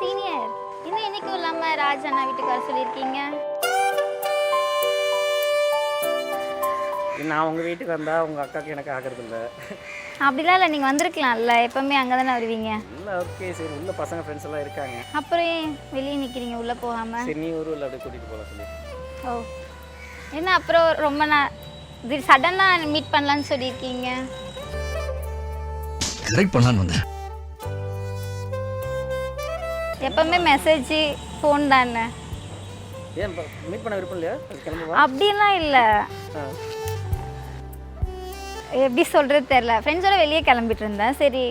Senior. இன்னும் என்னைக்கும் இல்லாமல் ராஜ் அண்ணா வீட்டுக்கு வர சொல்லியிருக்கீங்க? நான் உங்கள் வீட்டுக்கு வந்தால் உங்கள் அக்காவுக்கு எனக்கு ஆகிறது இல்லை. அப்படிலாம் இல்லை நீங்கள் வந்திருக்கலாம்ல. எப்பவுமே அங்கே தானே வருவீங்க? இல்லை ஓகே சரி உள்ள பசங்க ஃப்ரெண்ட்ஸ் எல்லாம் இருக்காங்க. அப்புறம் ஏன் வெளியே நிற்கிறீங்க உள்ளே போகாமல் சரி நீ ஒரு அப்படியே கூட்டிகிட்டு போகலாம் சொல்லி. ஓ. என்ன அப்புறம் ரொம்ப நான் இது சடனாக மீட் பண்ணலான்னு சொல்லியிருக்கீங்க? கரெக்ட் பண்ணலான்னு வந்தேன். எப்பவுமே மெசேஜ் ஃபோன் தானே. ஏன் மீட் பண்ண விருப்பம் இல்லையா? அப்படிலாம் இல்லை. எப்படி சொல்கிறது தெரில ஃப்ரெண்ட்ஸோட வெளியே கிளம்பிட்டு இருந்தேன். சரி.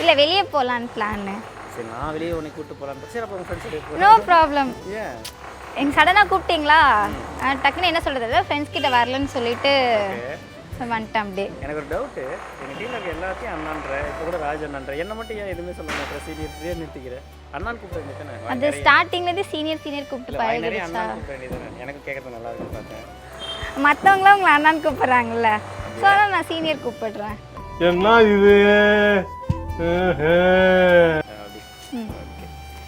இல்லை வெளியே போகலான்னு பிளான்னு சரி நான் வெளியே உன்னை கூப்பிட்டு போகலான்னு சரி அப்போ உங்கள் ஃப்ரெண்ட்ஸ் நோ ப்ராப்ளம் ஏன்? எங்க சடனாக கூப்பிட்டீங்களா? டக்குன்னு என்ன சொல்கிறது ஃப்ரெண்ட்ஸ் கிட்ட வரலன்னு சொல்லிட்டு வந்துட்டேன் அப்படியே. எனக்கு ஒரு டவுட்டு எங்கள் டீமில் இருக்க எல்லாத்தையும் அண்ணான்ற இப்போ கூட ராஜ் அண்ணான்ற என்ன மட்டும் ஏன் எதுவுமே சொல்ல மாட்டேன் சீனியர் நிறுத்திக்கிறேன் அண்ணான்னு கூப்பிட வேண்டியதானே அது ஸ்டார்டிங்லேருந்து சீனியர் சீனியர் கூப்பிட்டு பழகிடுச்சா? எனக்கு கேட்கறது நல்லா இருக்குன்னு பார்த்தேன். மற்றவங்களாம் உங்களை அண்ணான்னு கூப்பிட்றாங்கல்ல. ஸோ அதனால் நான் சீனியர் கூப்பிடுறேன். என்ன இது?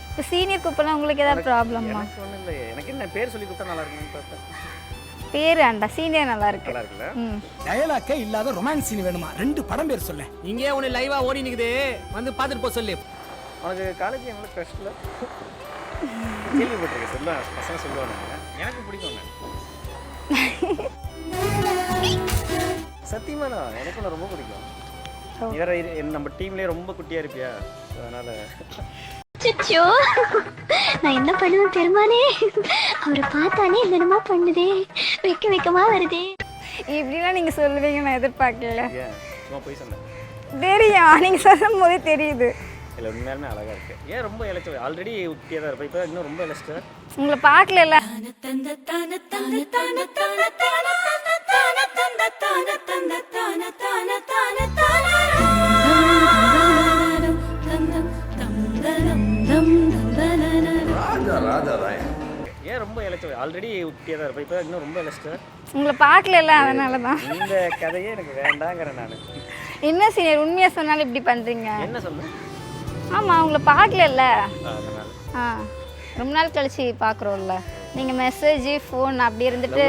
இப்போ சீனியர் கூப்பிடலாம் உங்களுக்கு ஏதாவது ப்ராப்ளமா எனக்கு என்ன பேர் சொல்லி கூப்பிட்டா நல்லா இருக்குன்னு பார்த்தேன். பேர் ஆண்டா சீனியர் நல்லா இருக்கு டயலாக்கே இல்லாத ரொமான்ஸ் சீன் வேணுமா? ரெண்டு படம் பேர் சொல்ல. இங்கே உன்னை லைவா ஓடி நிக்குது. வந்து பார்த்துட்டு போ சொல்லு. உனக்கு காலேஜ் எங்களை க்ரஷ்ல கேள்விப்பட்டிருக்கேன் சொல்ல பசங்க சொல்லுவாங்க எனக்கு பிடிக்கும் சத்தியமா தான் எனக்கு ரொம்ப பிடிக்கும். வேற நம்ம டீம்லயே ரொம்ப குட்டியா இருப்பியா? அதனால அச்சோ நான் என்ன பண்ணுவேன் பெருமானே அவரை பார்த்தானே என்னென்னமோ பண்ணுதே வெக்க வெக்கமா வருதே இப்படிலாம் நீங்கள் சொல்லுவீங்க நான் எதிர்பார்க்கல தெரியும் நீங்கள் சொல்லும் போதே தெரியுது இல்லை உண்மையாலுமே அழகா இருக்கு ஏன் ரொம்ப இழைச்ச ஆல்ரெடி குட்டியா தான் இருப்பேன் இப்போ இன்னும் ரொம்ப இழைச்சிட்ட உங்களை பார்க்கல ஏன் ரொம்ப இழைச்ச ஆல்ரெடி குட்டியா தான் இருப்பேன் இப்போ இன்னும் ரொம்ப இழைச்சிட்ட. உங்களை பார்க்கல அதனால தான் இந்த கதையே எனக்கு வேண்டாங்கிறேன் நான். என்ன சீனியர் உண்மையாக சொன்னாலும் இப்படி பண்ணுறீங்க என்ன சொல்ல ஆமாம் உங்களை பார்க்கல ஆ ரொம்ப நாள் கழிச்சு பார்க்குறோம்ல நீங்கள் மெசேஜ் ஃபோன் அப்படி இருந்துட்டு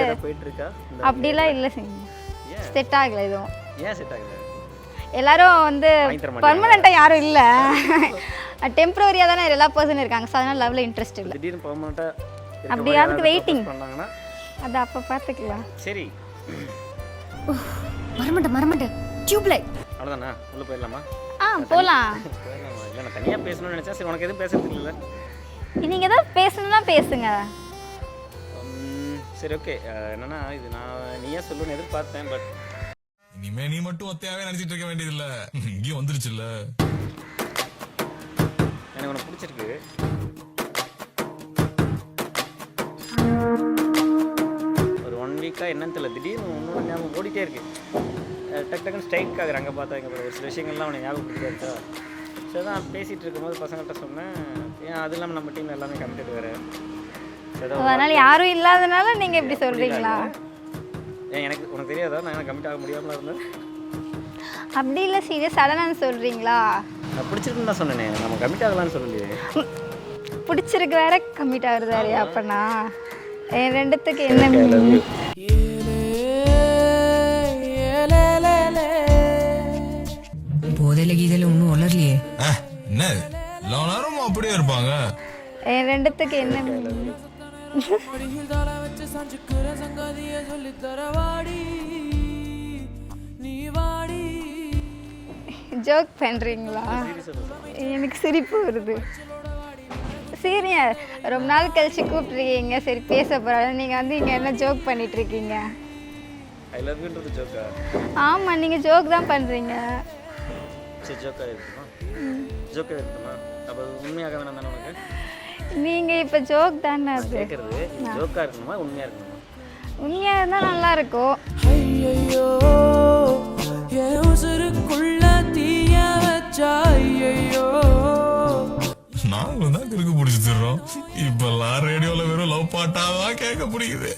அப்படிலாம் இல்லை. சீனியர். செட் ஆகல எதுவும். ஏன் செட் ஆகுது எல்லாரும் வந்து? பர்மனெண்ட்டாக யாரும் இல்லை. டெம்பரரியாக தானே எல்லா பர்சன் இருக்காங்க. ஸோ அதனால் லவ்வில் இன்ட்ரெஸ்ட் இல்லை. திடீர்னு பெர்மனண்டா அப்படி யாருக்கு waiting? பண்ணாங்கன்னா. அது அப்போ பார்த்துக்கலாம் சரி. மரமண்ட மரமண்ட. டியூப்லைட் அவ்வளோதானா உள்ள போயிடலாமா? ஆ போகலாம் இல்லை நான் தனியாக பேசணும்னு நினச்சேன் சரி உனக்கு எதுவும் பேசுறதுக்கு இல்லை நீங்கள் ஏதாவது பேசணும்னா பேசுங்க. சரி ஓகே என்னன்னா இது நான் நீயே சொல்லுன்னு எதிர்பார்த்தேன் பட் இனிமே நீ மட்டும் ஒத்தையாவே நினைச்சிட்டு இருக்க வேண்டியதில்ல. இங்கேயும் வந்துருச்சுல்ல. எனக்கு உனக்கு பிடிச்சிருக்கு. ஒரு ஒன் வீக்காக என்னன்னு தெரியல. திடீர்னு ஒன்று ஞாபகம் ஓடிட்டே இருக்கு. டக்கு டக்குன்னு ஸ்ட்ரைக் ஆகுற அங்கே பார்த்தா இங்கே ஒரு சில விஷயங்கள்லாம் அவனை ஞாபகம் இருக்கா சரி தான் பேசிகிட்டு இருக்கும்போது பசங்கள்கிட்ட சொன்னேன். ஏன் அது இல்லாமல் நம்ம டீம் எல்லாமே கமிட்டட் வேறு. அதனால யாரும் இல்லாதனால நீங்கள் இப்படி சொல்கிறீங்களா எனக்கு உனக்கு தெரியாதா? நான் கமிட் ஆக முடியாமல இருந்தேன்? அப்படி இல்லை சீரியஸ் சடனாக சொல்கிறீங்களா நான் பிடிச்சிருக்குன்னு தான் சொன்னேனே. நம்ம கமிட் ஆகலாம்னு சொல்லலையே. பிடிச்சிருக்கு வேற கம்மிட் ஆகுறது வேறையா அப்பனா? என் ரெண்டுத்துக்கு என்ன meaning? போதையில கீதையில ஒன்றும் அஹ், என்ன எல்லா நேரமும் அப்படியே இருப்பாங்க. என் ரெண்டுத்துக்கு என்ன meaning? ஜோக் பண்ணுறீங்களா எனக்கு சிரிப்பு வருது. சீரியர் ரொம்ப நாள் கழிச்சு கூப்பிட்ருக்கீங்க சரி பேச போகிறாங்க நீங்கள் வந்து இங்கே என்ன ஜோக் ஜோக்கா ஆமாம் நீங்கள் ஜோக் தான் பண்ணுறீங்க நீங்கள் இப்போ ஜோக் தானே அது? ஜோக்காக இருக்கணுமா உண்மையாக இருக்கணுமா? உண்மையாக இருந்தால் நல்லா இருக்கும். ஐயோ நாங்களும் தான் கிறுக்கு பிடிச்சி தர்றோம். இப்பெல்லாம் ரேடியோல வெறும் லவ் பாட்டாதான் கேட்க பிடிக்குது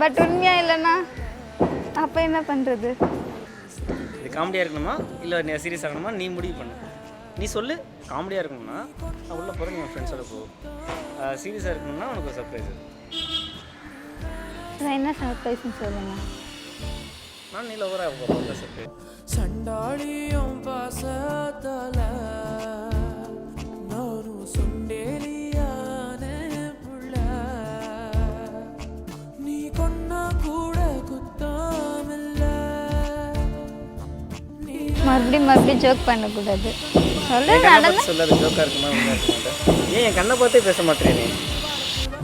பட் உண்மையாக இல்லைன்னா அப்போ என்ன பண்ணுறது இது காமெடியாக இருக்கணுமா? இல்லை சீரியஸ் ஆகணுமா? நீ முடிவு பண்ணு. நீ சொல்லு. காமெடியாக இருக்கணும்னா நான் உள்ளே போகிறேன் என் ஃப்ரெண்ட்ஸோட போ. சீரியஸாக இருக்கணும்னா உனக்கு ஒரு சர்ப்ரைஸ் நான் என்ன சர்ப்ரைஸ்னு சொல்லுங்க? நான் நீ லவராக போகிறேன் சர்ப்ரைஸ் சண்டாளியும் பாசத்தால நானும் சுண்டேலியான புள்ள. நீ கொன்னா கூட குத்தாமில்ல. மறுபடியும் மறுபடியும் ஜோக் பண்ணக்கூடாது. சொல்லு நடந்து. சொல்லாது ஜோக்காக இருக்குமா? ஏன் என் கண்ணை பார்த்தே பேச மாட்டேன் நீ?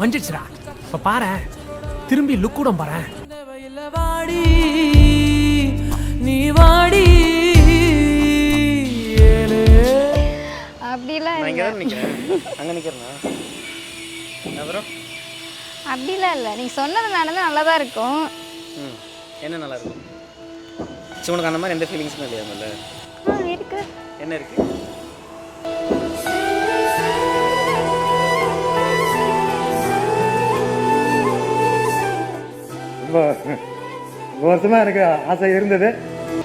மஞ்சிச்சுடா. இப்ப பாரு. திரும்பி லுக் கூட பாரு வயல வாடி நான் இங்கே தான் நிற்கிறேன் அங்கே நிற்கிறேண்ணா அப்புறம்? அப்படிலாம் இல்லை. நீ சொன்னது நடந்து நல்லா தான் இருக்கும். ம். என்ன நல்லா இருக்கும் சரி உனக்கு அந்த மாதிரி எந்த ஃபீலிங்ஸுமே இல்லையா இருக்கு. என்ன இருக்குது ரொம்ப வருஷமாக எனக்கு ஆசை இருந்தது.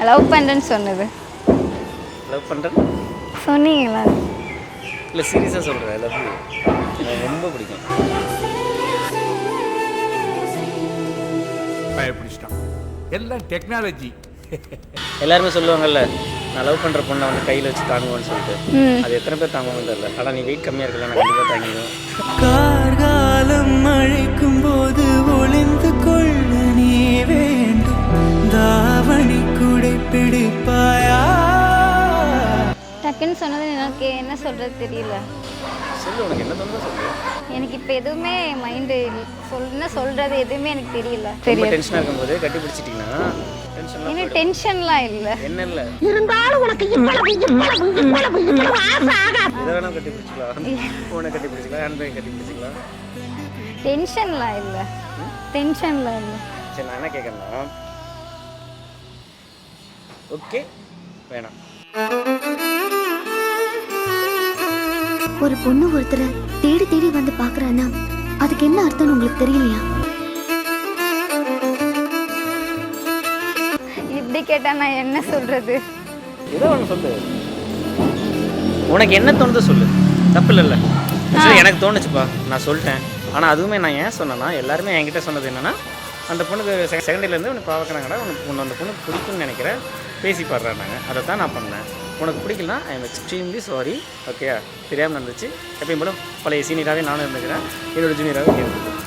லவ் பண்ணுறேன்னு சொன்னது. லவ் பண்ணுறேன் சொன்னீங்களா இல்லை சீரியஸாக சொல்கிறேன் லவ் எனக்கு ரொம்ப பிடிக்கும். பயப்பிடிச்சிட்டான். எல்லாம் டெக்னாலஜி எல்லாருமே சொல்லுவாங்கல்ல நான் லவ் பண்ணுற பொண்ணை வந்து கையில் வச்சு தாங்குவேன்னு சொல்லிட்டு. அது எத்தனை பேர் தாங்குவாங்கன்னு தெரியல. ஆனால் நீ வெயிட் கம்மியாக இருக்கல நான் கண்டிப்பாக தாங்கிடுவேன். கார்காலம் அழைக்கும் போது ஒளிந்து கொள்ள நீ வேண்டும். தாவணி குடை பிடிப்பாயா டக்குன்னு சொன்னது எனக்கு என்ன சொல்கிறது தெரியல. உனக்கு எனக்கு இப்போ எதுவுமே மைண்டு சொல் என்ன சொல்கிறது எதுவுமே எனக்கு தெரியல. டென்ஷன்லாம் எனக்கு டென்ஷன்லாம் இல்லை. என்ன இல்லை? எதை வேணால் கட்டி பிடிச்சிக்கலாம் ஃபோனை கட்டி பிடிச்சிக்கலாம் ஹேண்ட் பேக் கட்டி பிடிச்சிக்கலாம் டென்ஷன்லாம் இல்லை. டென்ஷன்லாம் இல்லை. சரி நான் என்ன கேட்குறேன்னா ஓகே வேணாம். ஒரு பொண்ணு ஒருத்தரை தேடி தேடி வந்து பாக்குறான்னா அதுக்கு என்ன அர்த்தம்னு உங்களுக்கு தெரியலையா? இப்படி கேட்டால் நான் என்ன சொல்கிறது ஏதோ ஒன்று சொல்லு. உனக்கு என்ன தோணுதோ சொல்லு. தப்பு இல்லைல்ல சரி எனக்கு தோணுச்சுப்பா. நான் சொல்லிட்டேன். ஆனால் அதுவுமே நான் ஏன் சொன்னேன்னா எல்லாருமே என்கிட்ட சொன்னது என்னன்னா அந்த பொண்ணுக்கு செகண்ட் இயர்லேருந்து உனக்கு பார்க்குறாங்கடா உனக்கு உன்னை அந்த பொண்ணு பிடிக்கும்னு நினைக்கிறேன் பேசி பாடுறாங்க அதை தான் நான் பண்ணேன். உனக்கு பிடிக்கலனா ஐ எம் எக்ஸ்ட்ரீம்லி சாரி ஓகேயா தெரியாமல் நடந்துச்சு. எப்பயும் போல பழைய சீனியராகவே நானும் இருந்துக்கிறேன். என்னோட ஜூனியராகவே இருந்துக்கிறேன்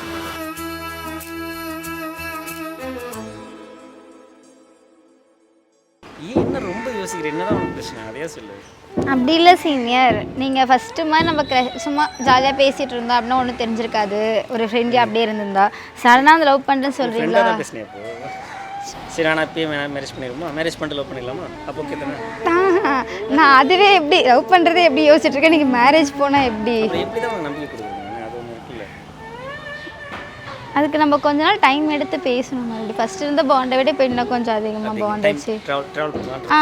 ஏன் என்ன ரொம்ப யோசிக்கிறேன் என்னதான் உனக்கு பிரச்சனை? அதையா சொல்லு. அப்படி இல்லை சீனியர் நீங்கள் ஃபஸ்ட்டு மாதிரி நம்ம crush- சும்மா ஜாலியாக பேசிகிட்டு இருந்தோம் அப்படின்னா ஒன்றும் தெரிஞ்சிருக்காது. ஒரு ஃப்ரெண்ட்லி அப்படியே இருந்திருந்தா. சடனாக அந்த லவ் பண்ணுறேன்னு சொல்கிறீங்களா ஃப்ரெண்டாக தான் பேசினேன் அப்போ சரி ஆனால் இப்பயே மேரேஜ் பண்ணிடுமா மேரேஜ் பண்ணிட்டு லவ் பண்ணிடலாமா அப்போ ஓகே தானே நான் அதுவே எப்படி லவ் பண்ணுறதே எப்படி யோசிச்சுட்டு இருக்கேன்? நீங்கள் மேரேஜ் போனால் எப்படி? எப்படி தான் நம்பிக்கை கொடுக்குறீங்க? அது ஒன்று இருக்குல்ல. அதுக்கு நம்ம கொஞ்ச நாள் டைம் எடுத்து பேசணும் மறுபடியும். ஃபர்ஸ்ட் இருந்த பாண்டை விட இப்போ இன்னும் கொஞ்சம் அதிகமாக பாண்ட் ஆச்சு. ட்ராவல் ட்ராவல் பண்ணலாம். ஆ.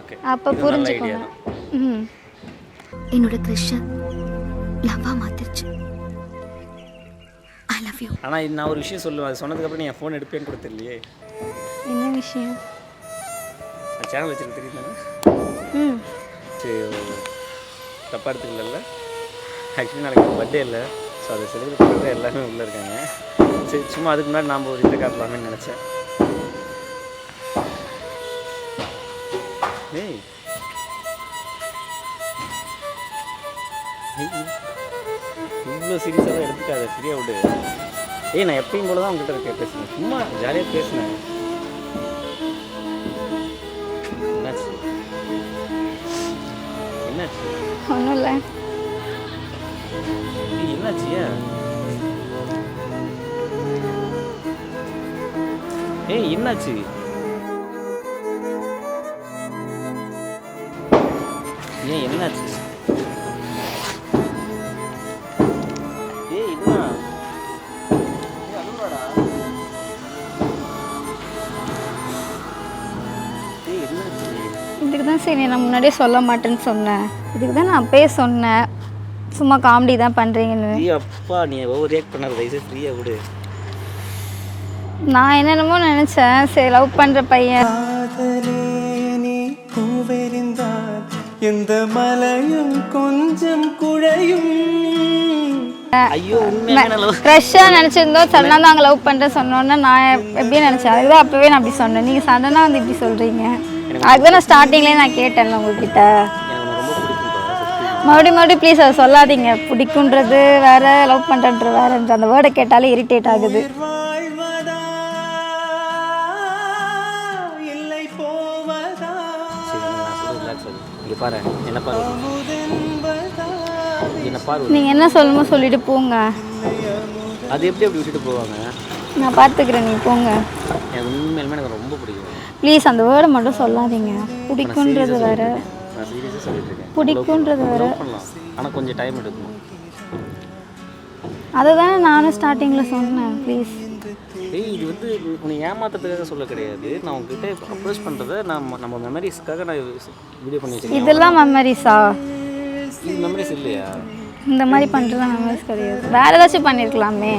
ஓகே அப்போ புரிஞ்சுக்கோங்க. ம் என்னோட கிருஷ்ண லவ்வா மாத்திருச்சு. ஐ லவ் யூ ஆனால் நான் ஒரு விஷயம் சொல்லுவேன். அது சொன்னதுக்கப்புறம் நீ என் ஃபோன் எடுப்பேன்னு கூட தெரியலையே. என்ன விஷயம்? சேனல் வச்சிருக்க தெரியுதானே ம். சரி தப்பாக எடுத்துக்கல ஆக்சுவலி நாளைக்கு பர்த்டே இல்லை. ஸோ அதை செலிப்ரேட் பண்ணுறது எல்லாமே உள்ளே இருக்காங்க. சரி சும்மா அதுக்கு முன்னாடி நாம் ஒரு இதை காட்டலாம்னு நினச்சேன். ஏய். இவ்வளோ சீரியஸாக தான் எடுத்துக்காத ஃப்ரீயாக விடு. ஏய் நான் எப்பயும் போல தான் உங்ககிட்ட இருக்க பேசுனேன் சும்மா ஜாலியாக பேசுனேன். ஏய், என்னாச்சு ஏய் என்னாச்சு? ஏன் என்னாச்சு? ஏய் இதுனா ஏய் அழுவாடா. ஏய் என்னாச்சு? இதுக்கு தான் சரி நான் முன்னாடியே சொல்ல மாட்டேன்னு சொன்னேன். இதுக்கு தான் நான் அப்பயே சொன்னேன். சும்மா காமெடி தான் பண்ணுறீங்கன்னு அப்பா நீ ஓவர் ரியாக்ட் பண்ணாத தயவுசெய்து ஃப்ரீயாக விடு. நான் என்னென்னமோ நினச்சேன். சரி லவ் பண்ணுற பையன். எந்த மலையும் கொஞ்சம் குழையும். நினச்சிருந்தோம் சடனாக தான் அங்கே லவ் பண்ணுறேன் சொன்னோன்னே நான் எப்படி நினச்சேன்? அதுதான் அப்போவே நான் அப்படி சொன்னேன். நீங்கள் சடனாக வந்து இப்படி சொல்கிறீங்க அதுதான் நான் ஸ்டார்டிங்லேயே நான் கேட்டேன்ல உங்ககிட்ட. மறுபடியும் மறுபடியும் ப்ளீஸ் அதை சொல்லாதீங்க. பிடிக்குன்றது வேற லவ் பண்ணுறது வேறன்ற அந்த வேர்டை கேட்டாலே இரிட்டேட் ஆகுது. நீங்கள் என்ன சொல்லணுமோ சொல்லிட்டு போங்க. அது எப்படி அப்படி விட்டுட்டு போவாங்க? நான் பார்த்துக்கிறேன் நீங்கள் போங்க. எனக்கு உண்மையிலுமே எனக்கு ரொம்ப பிடிக்கும். ப்ளீஸ் அந்த வேர்டை மட்டும் சொல்லாதீங்க. பிடிக்குன்றது வேற. நான் சீரியஸாக சொல்லிட்டு இருக்கேன் பிடிக்குன்றது வேற. பண்ணலாம். ஆனால் கொஞ்சம் டைம் எடுக்கணும். அதை தானே நானும் ஸ்டார்டிங்கில் சொன்னேன் ப்ளீஸ் ஏய் இது வந்து உன்னை ஏமாத்துறதுக்காக சொல்ல கிடையாது. நான் உங்ககிட்ட அப்ரோச் பண்ணுறத நான் நம்ம மெமரிஸ்க்காக நான் வீடியோ பண்ணி வச்சிருக்கேன். இதெல்லாம் மெமரிஸா இது மெமரிஸ் இல்லையா? இந்த மாதிரி பண்ணுறது மெமரிஸ் கிடையாது. வேற ஏதாச்சும் பண்ணியிருக்கலாமே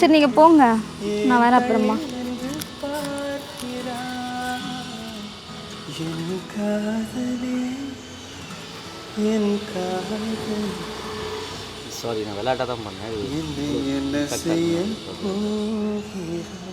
சரி நீங்கள் போங்க. நான் வரேன் அப்புறமா. காதலே என் காதல். சாரி நான் விளையாட்டாக தான் பண்ணேன். என்ன செய்ய போகிறாய்